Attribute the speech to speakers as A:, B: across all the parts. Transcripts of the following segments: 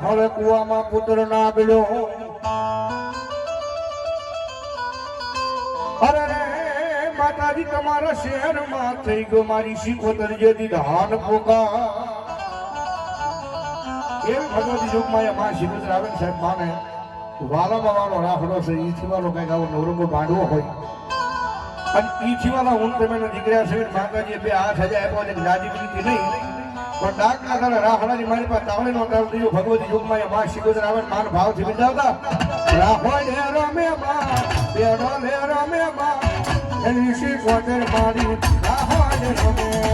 A: હળ કુવામાં પુત્ર ના બેલો અરે માતાજી, તમારા શહેરમાં થઈ ગયો મારી શીખોતર જેથી ધાન પોકા એવી ભગવતી યુગમાં એ માં ને સાહેબ માને વાલામાં વાળો રાખડો છે ઈથી વાળો કંઈક આવો નવરંગો બાંધવો હોય. અને વાળા હું તમે દીકરા છે માતાજી બે હાથ હજાર આપ્યો છે રાજીપીથી નહીં. પણ ડાકના ઘરે રાખડાની મારી પાસે તાવડી નો તાવ દીધો ભગવતી યુગમાં એ માં શિવજ આવે માન ભાવથી બિંદાવતા ને રમે માં બેડો ને રમે માં, એની શિકોતર મારી રાખો રમે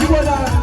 A: You and I.